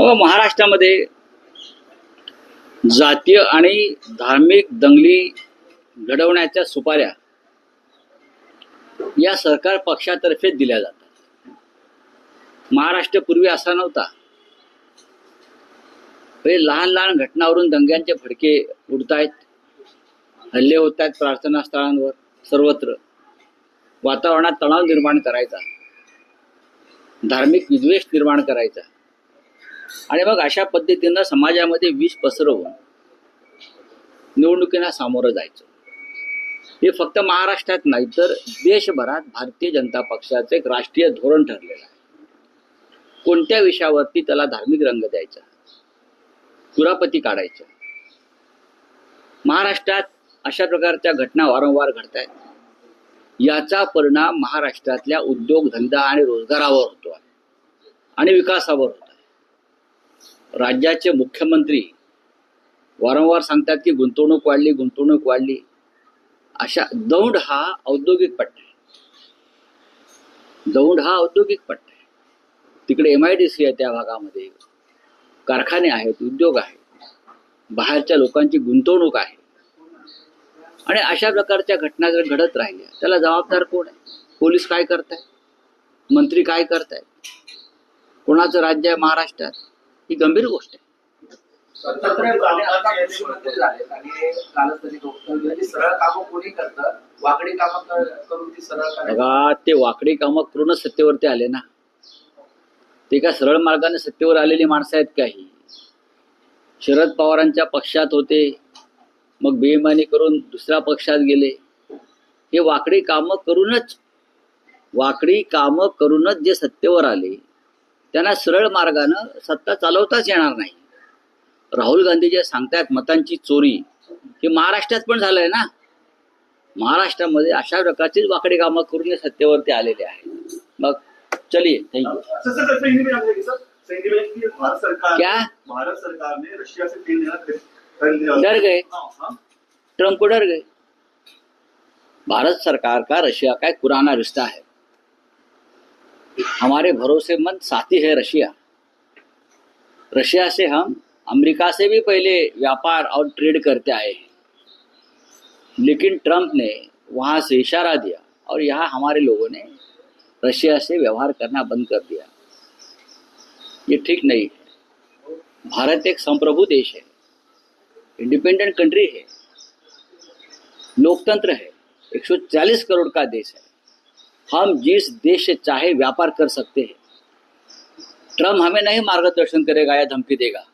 महाराष्ट्रामध्ये जातीय आणि धार्मिक दंगली घडवण्याच्या सुपाऱ्या या सरकार पक्षातर्फे दिल्या जातात. महाराष्ट्र पूर्वी असा नव्हता. हे लहान लहान घटनावरून दंग्यांचे फडके उडतायत हल्ले होत आहेत प्रार्थना स्थळांवर सर्वत्र. वातावरणात तणाव निर्माण करायचा. धार्मिक विद्वेष निर्माण करायचा. आणि मग अशा पद्धतीनं समाजामध्ये विष पसरवून निवडणुकीला सामोरं जायचं. हे फक्त महाराष्ट्रात नाही तर देशभरात भारतीय जनता पक्षाचं एक राष्ट्रीय धोरण ठरलेलं आहे. कोणत्या विषयावरती त्याला धार्मिक रंग द्यायचा? कुरापती काढायच्या महाराष्ट्रात अशा प्रकारच्या घटना वारंवार घडत आहेत याचा परिणाम महाराष्ट्रातल्या उद्योगधंदा आणि रोजगारावर होतो आहे. आणि विकासावर होतो. राज्याचे मुख्यमंत्री वारंवार सांगतात की गुंतवणूक वाढली गुंतवणूक वाढली. अशा दौंड हा औद्योगिक पट्टा आहे. दौंड हा औद्योगिक पट्टा आहे. तिकडे एम आय डी सी आहे त्या भागामध्ये. कारखाने आहेत उद्योग आहेत. बाहेरच्या लोकांची गुंतवणूक आहे. आणि अशा प्रकारच्या घटना जर घडत राहिल्या त्याला जबाबदार कोण आहे? पोलीस काय करताय मंत्री काय करताय कोणाचं राज्य आहे? महाराष्ट्रात? ही गंभीर गोष्ट आहे. बघा ते वाकडी कामं करूनच सत्तेवरती आले ना. ते काय सरळ मार्गाने सत्तेवर आलेली माणसं आहेत काही शरद पवारांच्या पक्षात होते मग बेईमानी करून दुसऱ्या पक्षात गेले. हे वाकडी कामं करूनच वाकडी कामं करूनच जे सत्तेवर आले त्यांना सरळ मार्गानं सत्ता चालवताच येणार नाही. राहुल गांधी जे सांगतायत मतांची चोरी हे महाराष्ट्रात पण झालंय ना? महाराष्ट्रामध्ये अशा प्रकारचीच वाकडी कामं करून सत्तेवरती आलेले आहेत. मग चलिए थँक्यू क्या? भारत सरकार ने रशिया से तेल लेना खरीद खरीद लिया डर गए। ट्रम्प को डर गए? भारत सरकार का रशिया का एक पुराना रिश्ता है? हमारे भरोसेमंद साथी है रशिया। रशिया से हम अमेरिका से भी पहले व्यापार और ट्रेड करते आए हैं। लेकिन ट्रंप ने वहाँ से इशारा दिया और यहाँ हमारे लोगों ने रशिया से व्यवहार करना बंद कर दिया। ये ठीक नहीं है। भारत एक संप्रभु देश है। इंडिपेंडेंट कंट्री है। लोकतंत्र है। 140 करोड़ का देश है। हम जिस देश से चाहे व्यापार कर सकते हैं। ट्रंप हमें नहीं मार्गदर्शन करेगा या धमकी देगा।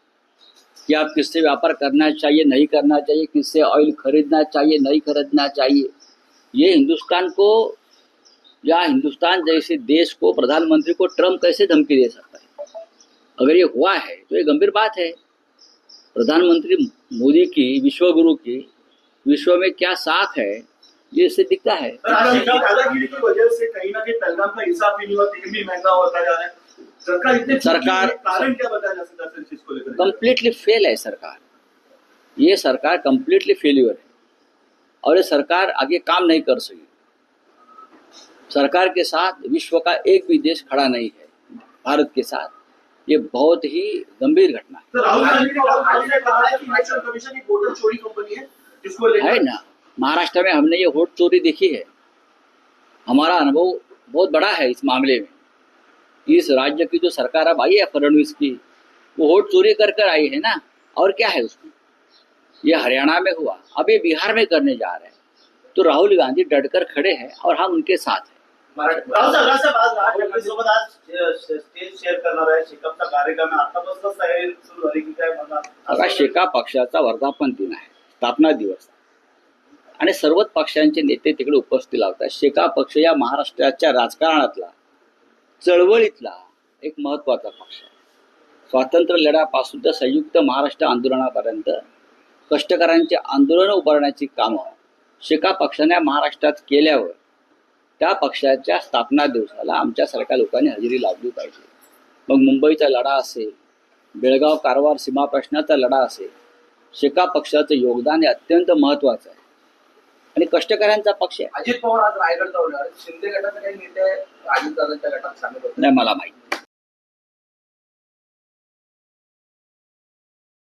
कि आप किससे व्यापार करना चाहिए, नहीं करना चाहिए, किससे ऑयल खरीदना चाहिए, नहीं खरीदना चाहिए। ये हिंदुस्तान को, या हिंदुस्तान जैसे देश को, प्रधानमंत्री को ट्रंप कैसे धमकी दे सकता है? अगर ये हुआ है तो ये गंभीर बात है। प्रधानमंत्री मोदी की, विश्वगुरु की, विश्व में क्या साख है? ये इससे दिखता है। दादागिरी की वजह से कहीं ना कहीं पहलगाम का भी नहीं हुआ तेल भी महँगा होता जा रहा है सरकार इतने सरकार- चूकी कारण क्या बताया जा सकता है सर इस चीज़ को लेकर? कंप्लीटली फेल है सरकार। ये सरकार कंप्लीटली फेल्यूर है। और ये सरकार आगे काम नहीं कर सकी। सरकार के साथ विश्व का एक भी देश खड़ा नहीं है भारत के साथ। ये बहुत ही गंभीर घटना है। है ना? महाराष्ट्र में हमने ये वोट चोरी देखी है। हमारा अनुभव बहुत बड़ा है इस मामले में। इस राज्य की जो सरकार अब आई है फडणवीस की वो वोट चोरी कर कर आई है ना? और क्या है उसमें? ये हरियाणा में हुआ अब ये बिहार में करने जा रहे हैं। तो राहुल गांधी डट कर खड़े हैं और हम उनके साथ हैं। शेका पक्षाचा वर्धापन दिन आहे स्थापना दिवस आणि सर्वच पक्षांचे नेते तिकडे उपस्थित लावतात. शेका पक्ष या महाराष्ट्राच्या राजकारणातला चळवळीतला एक महत्त्वाचा पक्ष आहे. स्वातंत्र्य लढ्यापासून तर संयुक्त महाराष्ट्र आंदोलनापर्यंत कष्टकऱ्यांचे आंदोलन उभारण्याची कामं शेका पक्षाने महाराष्ट्रात केल्यावर त्या पक्षाच्या स्थापना दिवसाला आमच्यासारख्या लोकांनी हजेरी लावली पाहिजे. मग मुंबईचा लढा असेल बेळगाव कारवार सीमा प्रश्नाचा लढा असेल शेका पक्षाचं योगदान हे अत्यंत महत्वाचं आहे. आणि कष्टकऱ्यांचा पक्ष आहे. अजित पवार आज रायगड दौऱ्यावर शिंदे गटाचे काही नेते अजितदादांच्या गटात सामील होते नाही मला माहीत